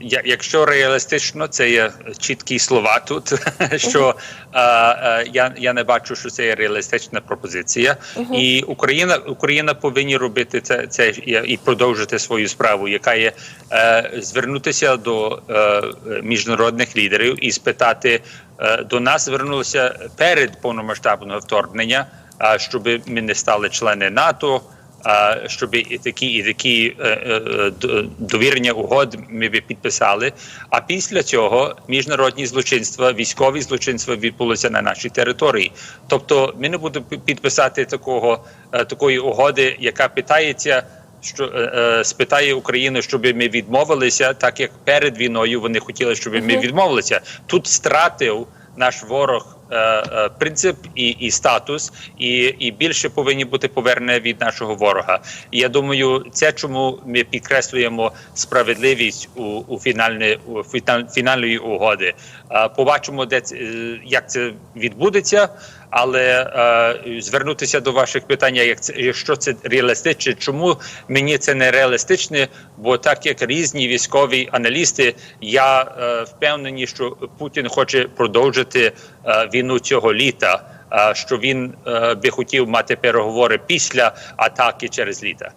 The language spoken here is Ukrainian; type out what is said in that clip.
Я- Якщо реалістично, це є чіткі слова тут. Що е, е, я, я не бачу, що це є реалістична пропозиція, і Україна Україна повинні робити це, це і, і продовжити свою справу, яка є е, звернутися до е, міжнародних лідерів і спитати е, до нас звернулися перед повномасштабного вторгнення, а щоб ми не стали члени НАТО. Щоб і такі і такі е, е, довірення угод ми би підписали. А після цього міжнародні злочинства, військові злочинства відбулися на нашій території. Тобто, ми не будемо підписати такого е, такої угоди, яка питається. Що е, спитає Україну, щоб ми відмовилися, так як перед війною вони хотіли, щоб ми відмовилися. Тут стратив наш ворог е, е, принцип і, і статус, і, і більше повинні бути повернені від нашого ворога. І я думаю, це чому ми підкреслюємо справедливість у, у фінальні у фіна- фінальної угоди. Е, побачимо, де це, як це відбудеться. Але е, звернутися до ваших питань, як це, якщо це реалістичне, чому мені це не реалістичне? Бо так як різні військові аналісти, я е, впевнений, що Путін хоче продовжити е, війну цього літа. е, Що він е, би хотів мати переговори після атаки через літа.